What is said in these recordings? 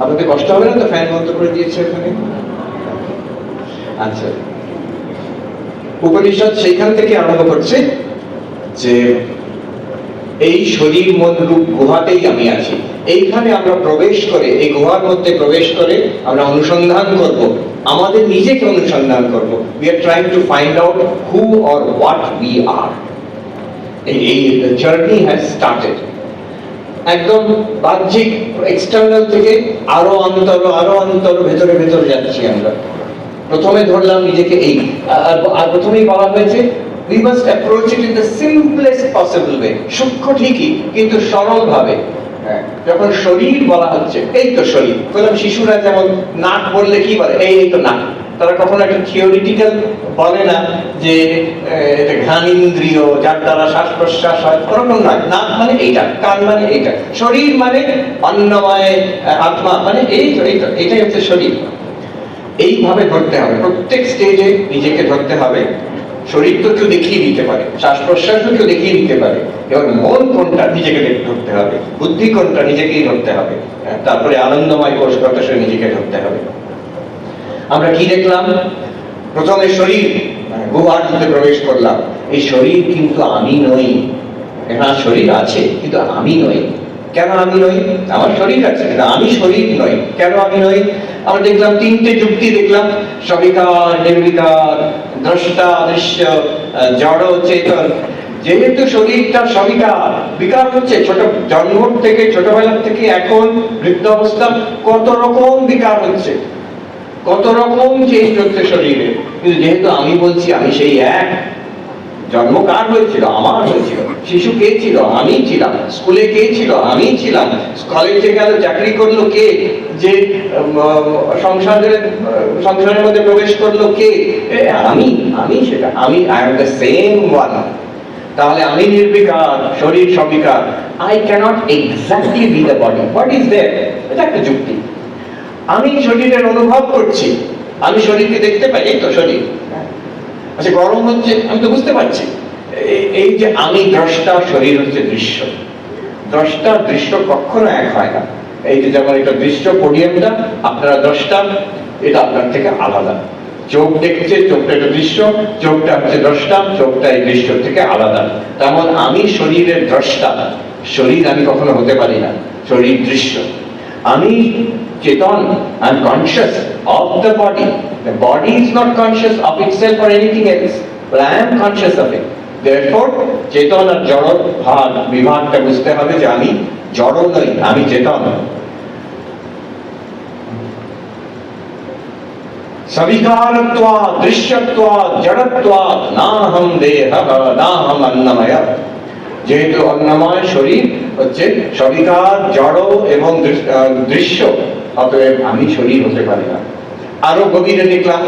আপনাদের কষ্ট হবে না তো? ফ্যান বন্ধ করে দিয়েছে ওখানে? আচ্ছা। উপনিষদ সেইখান থেকে আরম্ভ করছে যে এই শরীর মন রূপ গুহাতেই আমি আছি। এইখানে আমরা প্রবেশ করে, এই গুহার মধ্যে প্রবেশ করে আমরা অনুসন্ধান করব। আমাদের নিজেকে অনুসন্ধান করব। We are trying to find out who or what we are এই জার্নি হ্যাজ স্টার্টেড একদম বাহ্যিক এক্সটার্নাল থেকে আরও অন্তর আরও অন্তর ভেতরে ভেতরে যাচ্ছি আমরা। প্রথমে ধরলাম নিজেকে এই আর প্রথমেই বলা হয়েছে we must approach it in the simplest possible way সূক্ষ্ম ঠিকই কিন্তু সরল ভাবে হ্যাঁ, যখন শরীর বলা হচ্ছে এই তো শরীর। বললাম শিশুরা যেমন নাক বললে কি বলে? এই তো নাক। তারা কখনো একটা থিওরিটিক্যাল বলে না যে এটা ঘ্রাণেন্দ্রিয় যার দ্বারা শ্বাস প্রশ্বাস হয় ওরকম নয়। নাক মানে এইটা কান মানে এইটা। শরীর মানে অন্নময় আত্মা মানে এই এটাই হচ্ছে শরীর। এইভাবে ধরতে হবে। প্রত্যেক স্টেজে নিজেকে ধরতে হবে। শরীর তো কেউ দেখিয়ে দিতে পারে। শ্বাস প্রশ্বাসও কেউ দেখিয়ে দিতে পারে। এবার মন কোনটা নিজেকে ধরতে হবে। বুদ্ধি কোনটা নিজেকেই ধরতে হবে। হ্যাঁ, তারপরে আনন্দময় কোষ প্রকাশে নিজেকে ধরতে হবে। আমরা কি দেখলাম? প্রথমে শরীর মানে গুহার মধ্যে প্রবেশ করলাম। এই শরীর কিন্তু আমি নই। হ্যাঁ শরীর আছে, কিন্তু আমি নই। কেন আমি নই? আমার শরীর আছে, কিন্তু আমি শরীর নই। কেন আমি নই? আমরা দেখলাম তিনটে যুক্তি দেখলাম। সবিকার নির্বিকার, দ্রষ্টা দৃশ্য জড়, চেতন। যেহেতু শরীরটা সবিকার বিকার হচ্ছে, ছোট জন্ম থেকে, ছোটবেলা থেকে এখন বৃদ্ধ অবস্থা কত রকম বিকার হচ্ছে? কত রকম চেঞ্জ হচ্ছে শরীরে। কিন্তু যেহেতু আমি বলছি, আমি সেই এক, জন্ম কার হয়েছিল? আমার হয়েছিল। শিশু কে ছিল? আমি ছিলাম। স্কুলে কে ছিল? আমি ছিলাম। কলেজে গেল, চাকরি করল কে? যে সংসারের সংসারের মধ্যে প্রবেশ করল কে? আমি আমি সেটা, আমি I am the same one তাহলে আমি নির্বিকার, শরীর সবিকার I can't exactly be the body what is that এটা একটা যুক্তি। আমি শরীরের অনুভব করছি। আমি শরীরকে দেখতে পাই, এই তো শরীর। আচ্ছা গরম হচ্ছে, আমি তো বুঝতে পারছি। এই- যে আমি দ্রষ্টা, শরীর হচ্ছে দৃশ্য। দ্রষ্টা, দৃশ্য কখনো এক হয় না। এই যে যেমন এটা দৃশ্য পোডিয়ামটা, আপনারা দ্রষ্টা, এটা আপনার থেকে আলাদা। চোখ দেখছে, চোখটা একটা দৃশ্য, চোখটা হচ্ছে দ্রষ্টা, চোখটা এই দৃশ্য থেকে আলাদা। তেমন আমি শরীরের দ্রষ্টা। শরীর আমি কখনো হতে পারি না, শরীর দৃশ্য। আমি চেতন I am conscious of the body the body is not conscious of itself or anything else but I am conscious of it therefore চেতন আর জড় ভাগ বিভাগটা বুঝতে হবে যে আমি জড় নই আমি চেতন সবিকারত্বা দৃশ্যত্বা জড়ত্বা নাহম দেহ নাহম অন্নময় যেহেতু অন্নময় শরীর হচ্ছে সবিকার জড় এবং দৃশ- আহ, দৃশ্য অতএব আমি শরীর হতে পারি না। আরও গভীরে দেখলাম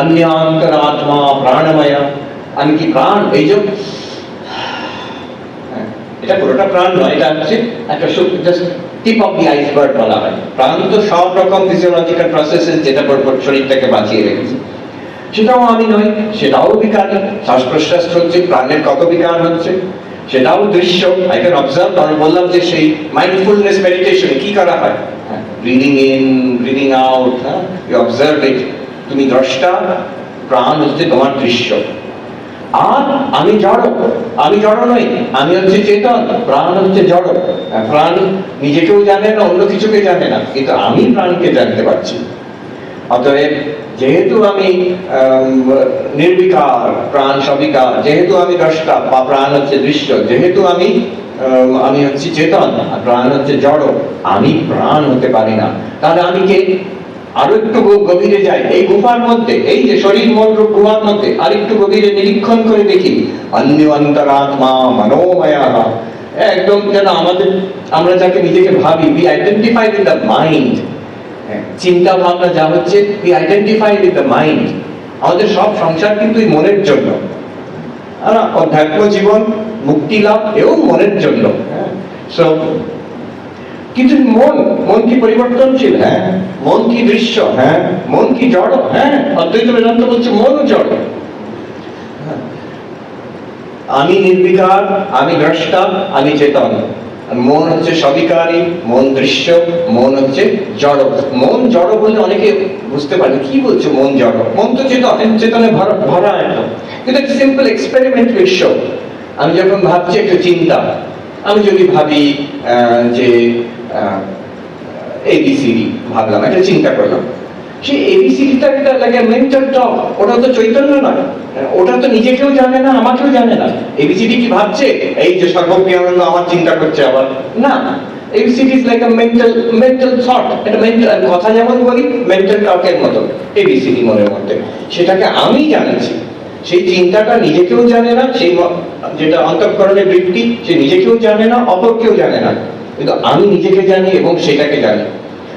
অন্যান্তরাত্মা প্রাণময়। আমি কি প্রাণ? এই যে হ্যাঁ, এটা পুরোটা প্রাণ নয় এটা হচ্ছে একটা just tip of the iceberg বলা হয়। প্রাণ তো সব রকম ফিজিওলজিক্যাল প্রসেসেস যেটা শরীরটাকে বাঁচিয়ে রেখেছে। সেটাও আমি নই সেটাও বিকার। শ্বাস প্রশ্বাস চলছে প্রাণের কত বিকার হচ্ছে? সেটাও দৃশ্য আই ক্যান অবজার্ভ আমি বললাম যে সেই মাইন্ডফুলনেস মেডিটেশনে কি করা হয়? ব্রিদিং ইন ব্রিদিং আউট হ্যাঁ ইউ অবজার্ভ ইট তুমি দ্রষ্টা, প্রাণ হচ্ছে তোমার দৃশ্য। আর আমি জড় আমি জড় নই, আমি হচ্ছে চেতন, প্রাণ হচ্ছে জড়। আর প্রাণ নিজেকেও জানে না, অন্য কিছুকে জানে না, কিন্তু আমি প্রাণকে জানতে পারছি। অতএব যেহেতু আমি নির্বিকার প্রাণ সবিকার যেহেতু আমি দ্রষ্টা বা প্রাণ হচ্ছে দৃশ্য যেহেতু আমি আম, হচ্ছি চেতন আর প্রাণ হচ্ছে জড় আমি প্রাণ হতে পারি না। তাহলে আমি কে? আরও একটু গভীরে যাই। এই গুহার মধ্যে এই যে শরীর মন গুহার মধ্যে আর একটু গভীরে নিরীক্ষণ করে দেখি। অন্য অন্তরাত্মা মনোময়া। একদম যেন আমাদের আমরা যাকে নিজেকে ভাবি we identify with the mind চিন্তা ভাবনা যা হচ্ছে we identify with the mind আমাদের সব সংসার কিন্তু এই মনের জন্য। অধ্যাত্ম জীবন, মুক্তি লাভ এও মনের জন্য। সো কিন্তু মন মন কি পরিবর্তনশীল? হ্যাঁ মন কি দৃশ্য? হ্যাঁ মন কি জড়? হ্যাঁ অদ্বৈত বেদান্ত বলছে মন জড়। হ্যাঁ। আমি নির্বিকার, আমি দ্রষ্টা আমি চেতন। মন হচ্ছে সবিকারী, মন দৃশ্য, মন হচ্ছে জড়। মন জড় বললে অনেকে বুঝতে পারে কি বলছে মন জড়? মন তো চেতন, চেতনে ভরা ভরা একদম। কিন্তু একটা সিম্পল এক্সপেরিমেন্ট উইথ আমি যখন ভাবছি একটা চিন্তা, আমি যদি ভাবি যে এবিসিডি ভাবলাম, একটা চিন্তা করলাম। সেই এবিসিডিটা লাগে মেন্টাল টক ওটা তো চৈতন্য নয়। ওটা তো নিজেকেও জানে না, আমাকেও জানে না। এবিসিডি কি ভাবছে? এই যে সর্বজ্ঞানন্দ আমার চিন্তা করছে আবার। না ABCD is like a mental mental thought এটা মেন্টাল কথা যেমন বলি মেন্টাল টকের মতো এবিসিডি মনের মধ্যে। সেটাকে আমি জানাচ্ছি সেই চিন্তাটা নিজেকেও জানে না, সেই যেটা অন্তঃকরণের বৃত্তি, সে নিজেকেও জানে না, অপরকেও জানে না। কিন্তু আমি নিজেকে জানি এবং সেটাকে জানি।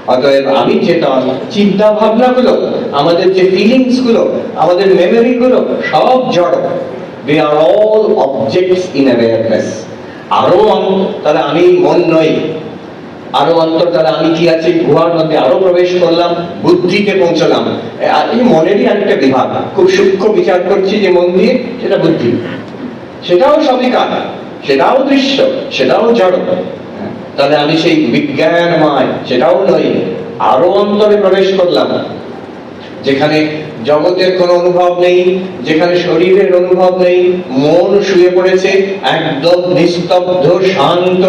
অতএব আমি চেতন চিন্তা ভাবনা গুলো, আমাদের যে ফিলিংসগুলো, আমাদের মেমোরি গুলো, সব জড়। They are all objects in awareness আরও অন- তাহলে আমি মন নই। আরও অন্তর, তাহলে আমি কি আছে? গুহার মধ্যে আরও প্রবেশ করলাম, বুদ্ধিতে পৌঁছলাম। এই মনেরই আরেকটা বিভাগ। খুব সূক্ষ্ম বিচার করছি যে মন দিয়ে, সেটা বুদ্ধি। সেটাও সবই সবিকার, সেটাও দৃশ্য, সেটাও জড়। তাহলে আমি সেই বিজ্ঞানময়, সেটাও নই, আরও অন্তরে প্রবেশ করলাম। যেখানে জগতের কোনো অনুভব নেই, যেখানে শরীরের অনুভব নেই, মন শুয়ে পড়েছে, একদম নিস্তব্ধ, শান্ত।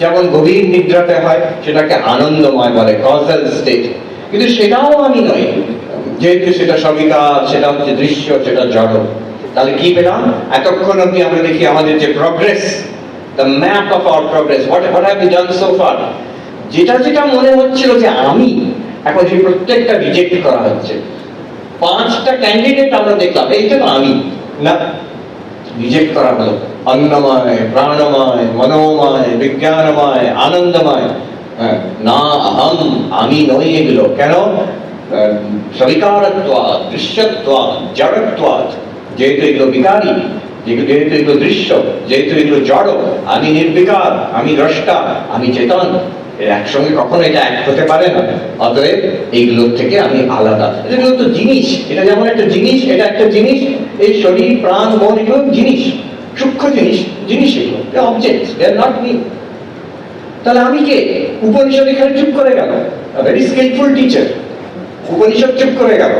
যেমন গভীর নিদ্রাতে হয়, সেটাকে আনন্দময় বলে কজাল স্টেট কিন্তু সেটাও আমি নই, যেহেতু সেটা সবিকার, সেটা হচ্ছে দৃশ্য, সেটা জড়। তাহলে কি পেলাম? এতক্ষণ অব্দি আমরা দেখি আমাদের যে progress the map of our progress what what have done so far যেটা যেটা মনে হচ্ছিল যে আমি এখন সেই প্রত্যেকটা রিজেক্ট করা হচ্ছে। পাঁচটা ক্যান্ডিডেট আমরা দেখলাম এইটা তো আমি। না রিজেক্ট করা হলো। অন্নময় প্রাণময় মনোময় বিজ্ঞানময় আনন্দময়। হ্যাঁ, না আহম আমি নই এগুলো। কেন? সবিকারত্বা দৃশ্যত্বা জড়ত্বা যেহেতু এগুলো বিকারী। যেহেতু এগুলো দৃশ্য, যেহেতু এগুলো জড়, আমি নির্বিকার, আমি দ্রষ্টা, আমি চেতন, এর একসঙ্গে কখনো এটা এক হতে পারে না। অতএব এইগুলোর থেকে আমি আলাদা। এগুলো তো জিনিস, এটা যেমন একটা জিনিস, এটা একটা জিনিস, এই শরীর, প্রাণ, মন এগুলো জিনিস, সূক্ষ্ম জিনিস জিনিস এগুলো অবজেক্ট দে নট মি তাহলে আমি কে? উপনিষদ এখানে চুপ করে গেল। ভেরি স্কিলফুল টিচার উপনিষদ চুপ করে গেল।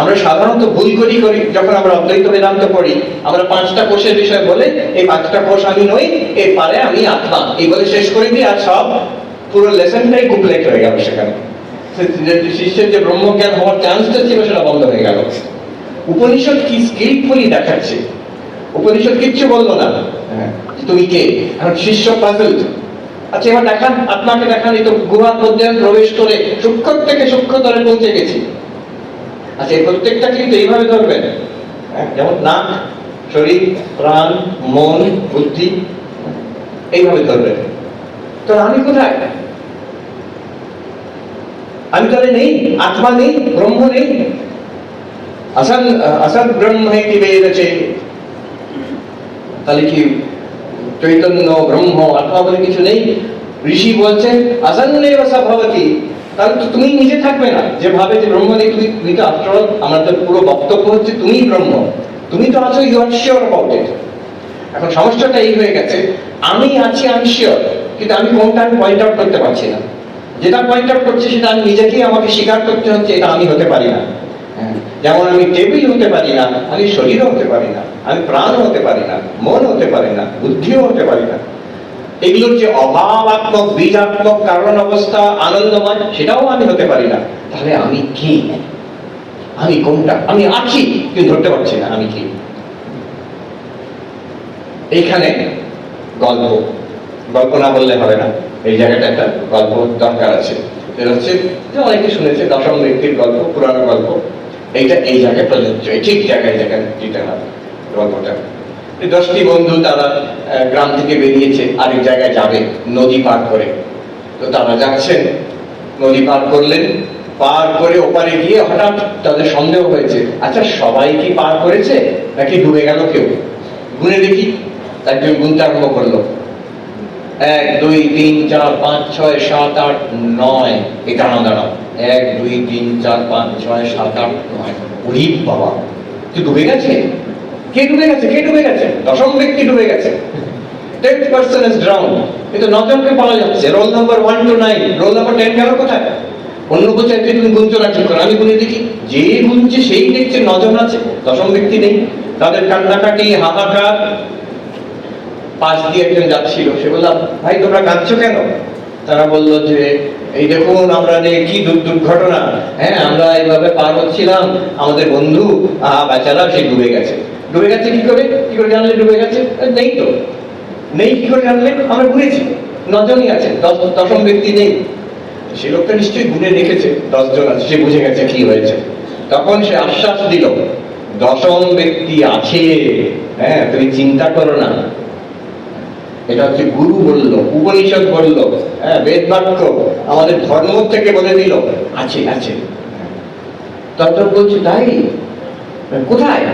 আমরা সাধারণত ভুল করি করি যখন আমরা অদ্বৈত বেদান্ত পড়ি আমরা পাঁচটা কোষের বিষয় বলে এই পাঁচটা কোষ আমি নই এর পারে আমি আত্মা। এই বলে শেষ করে দিই আর সব পুরো লেসনটাই গুপলেট হয়ে গেল সেখানে। শিষ্যের যে ব্রহ্মজ্ঞান হওয়ার চান্সটা ছিল সেটা বন্ধ হয়ে গেল। উপনিষদ কি স্কিলফুলি দেখাচ্ছে? উপনিষদ কিচ্ছু বলল না। হ্যাঁ, তুমি কে? এখন শিষ্য পাজল আচ্ছা এবার দেখান আপনাকে দেখান এই তো গুহার মধ্যে প্রবেশ করে সূক্ষ্ম থেকে সূক্ষ্মতরে পৌঁছে গেছি। আচ্ছা এই প্রত্যেকটা কিন্তু এইভাবে ধরবেন। হ্যাঁ, যেমন নাক শরীর প্রাণ মন বুদ্ধি এইভাবে ধরবেন। তো আমি কোথায়? আমি তাহলে নেই আত্মা নেই ব্রহ্ম নেই। আসল আসল ব্রহ্ম হে কি আছে? তাহলে কি চৈতন্য ব্রহ্ম আত্মা বলে কিছু নেই? ঋষি বলছেন আসন্নেব সা ভবতি। তাহলে তো তুমি নিজে থাকবে না। যে ভাবে যে ব্রহ্ম নেই তুমি তুমি তো আফটার অল আমাদের পুরো বক্তব্য হচ্ছে তুমি ব্রহ্ম। তুমি তো আছো you are sure about it এখন সমস্যাটা এই হয়ে গেছে আমি আছি আমি শিওর কিন্তু আমি কোনটা আমি পয়েন্ট আউট করতে পারছি না। যেটা পয়েন্ট আউট করছি সেটা আমি নিজেকেই আমাকে স্বীকার করতে হচ্ছে এটা আমি হতে পারি না। হ্যাঁ, যেমন আমি টেবিল হতে পারি না আমি শরীরও হতে পারি না আমি প্রাণ হতে পারি না মন হতে পারি না বুদ্ধিও হতে পারি না। এগুলোর যে অভাবাত্মক বীজাত্মক কারণ অবস্থা আনন্দময়, সেটাও আমি হতে পারি না। তাহলে আমি কি? আমি কোনটা? আমি আছি, কিন্তু ধরতে পারছি না, আমি কি? এইখানে গল্প। গল্প না বললে হবে না। এই জায়গাটা একটা গল্প দরকার আছে। সেটা হচ্ছে অনেকে শুনেছে, দশম ব্যক্তির গল্প, পুরানো গল্প। এইটা এই জায়গায় প্রযোজ্য। এই ঠিক জায়গায় জায়গায় হবে গল্পটা। দশটি বন্ধু তারা গ্রাম থেকে বেরিয়েছে, আরেক জায়গায় যাবে, নদী পার করে। তো তারা যাচ্ছেন, নদী পার করলেন, পার করে ওপারে গিয়ে হঠাৎ তাদের সন্দেহ হয়েছে আচ্ছা সবাই কি পার করেছে, নাকি ডুবে গেল কেউ? গুনে দেখি, একজন গুনতে আরম্ভ করল এক, দুই, তিন, চার, পাঁচ, ছয়, সাত, আট, নয়। এই দাঁড়া দাঁড়া এক, দুই, তিন, চার, পাঁচ, ছয়, সাত, আট, নয়। ওই বাবা, তুই ডুবে গেছে কে ডুবে গেছে? কে ডুবে গেছে? দশম ব্যক্তি ডুবে গেছে। টেন্থ পার্সন ইজ ড্রাউন কিন্তু নজনকে পাওয়া যাচ্ছে। Roll number one two nine roll number ten গেল কোথায়? অন্য আজকে তুমি গুনছো না ঠিক আমি গুনে দেখি, যে গুনছে সেই দেখছে নজন আছে। দশম ব্যক্তি নেই। তাদের কান্নাকাটি হাহাকার। পাশ দিয়ে একজন যাচ্ছিল। সে বললাম ভাই, তোমরা কাঁদছো কেন? তারা বলল যে এই দেখুন আমরা কি দুর- দুর্ঘটনা। হ্যাঁ আমরা এইভাবে পার হচ্ছিলাম। আমাদের বন্ধু বেচারা, সে ডুবে গেছে। ডুবে গেছে কি করে? কি করে জানলে ডুবে গেছে? নেই তো। নেই কি করে জানলে? আমরা ঘুরেছি। নজনই আছে। দশ দশম ব্যক্তি নেই। সে লোকটা নিশ্চয়ই গুনে রেখেছে। দশজন আছে। সে বুঝে গেছে কি হয়েছে। তখন সে আশ্বাস দিল, দশম ব্যক্তি আছে। হ্যাঁ তুমি চিন্তা করো না। এটা হচ্ছে গুরু বলল, উপনিষদ বলল হ্যাঁ বেদ বাক্য। আমাদের ধর্ম থেকে বলে দিল। আছে আছে। তখন বলছি তাই? কোথায়?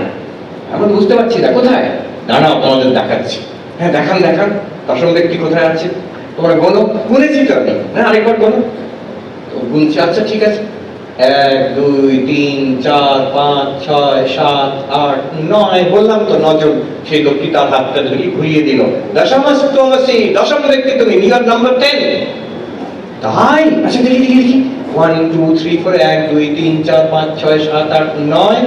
আমরা বুঝতে পারছি না কোথায়? দাঁড়াও তোমাদের দেখাচ্ছি। হ্যাঁ দেখান দেখান। দশম ব্যক্তি কোথায় আছে? তোমরা বলো। গুনেছি তো আমি। হ্যাঁ আরেকবার গোনো তো গুনছি আচ্ছা ঠিক আছে। এক দুই তিন চার পাঁচ ছয় সাত আট নয় বললাম তো নজন। সেই লোকটি তার হাতটা ধরে ঘুরিয়ে দিল। দশমস্তমসি দশম ব্যক্তি তুমি নিয়র নাম্বার টেন তাই আচ্ছা দেখি দেখি দেখি। ওয়ান টু থ্রি ফোর এক, দুই, তিন, চার, পাঁচ, ছয়, সাত, আট, নয়,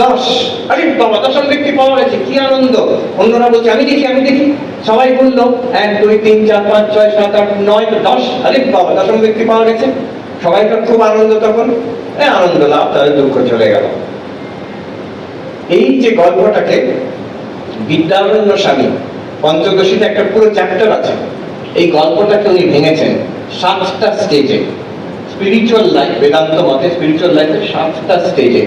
দশ। আরে বাবা দশম ব্যক্তি পাওয়া গেছে, কি আনন্দ। অন্যরা বলছে, আমি দেখি আমি দেখি। সবাই বলল, এক, দুই, তিন, চার, পাঁচ, ছয়, সাত, আট, নয় দশ। আরে বাবা দশম ব্যক্তি পাওয়া গেছে। সবাই তো খুব আনন্দ তখন। আনন্দ লাভ, তাদের দুঃখ চলে গেল। এই যে গল্পটাকে বিদ্যারণ্য স্বামী, পঞ্চদশীতে একটা পুরো চ্যাপ্টার আছে। এই গল্পটাকে উনি ভেঙেছেন সাতটা স্টেজে স্পিরিচুয়াল লাইফ বেদান্ত মতে স্পিরিচুয়াল লাইফের সাতটা স্টেজে